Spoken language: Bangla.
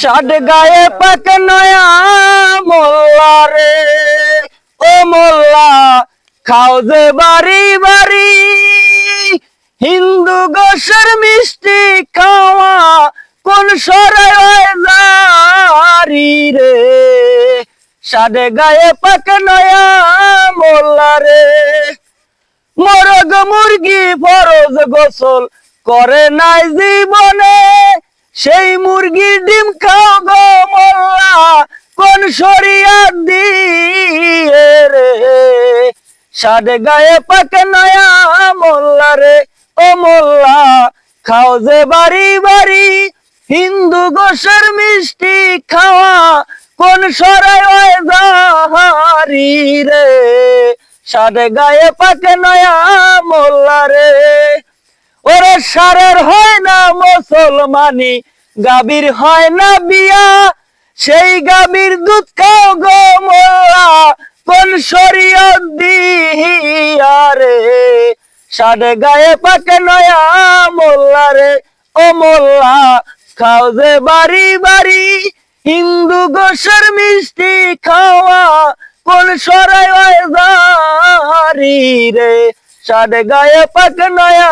ষাট গায়ে পাক নয়া মোল্লা রে। ও মোল্লা, খাও যে বাড়ি বাড়ি। হিন্দু গোসের মিষ্টি খাওয়া কোন সরাই রে। সাদে গায়ে পাক নয়া মোল্লা রে। মরগ মুরগি ফরজ গোসল করে নাই জীবনে। সেই মুরগির ডিম খাও গো মোল্লা, কোন সরিয়া দিয়ে রে? সাদে গায়ে পাকে নয়া মোল্লা রে, ও মোল্লা, খাও যে বাড়ি বাড়ি, হিন্দু গোসের মিষ্টি খাওয়া, কোন সরাই জাহারি রে? সাদে গায়ে পাকে নয়া মোল্লা রে, ওরে হয় না মুসলমানি গাবির হয় না বিয়া। সেই গাবির দুধ খাও গো মোল্লা, কোন শরীয়ত দিয়া রে? সাড়ে গায়ে পাকে নয়া মোল্লা রে, ও মোল্লা, খাও যে বাড়ি বাড়ি। হিন্দু গোসের মিষ্টি খাওয়া, কোন সরাই জারি রে? সাড়ে গায়ে পাক নয়া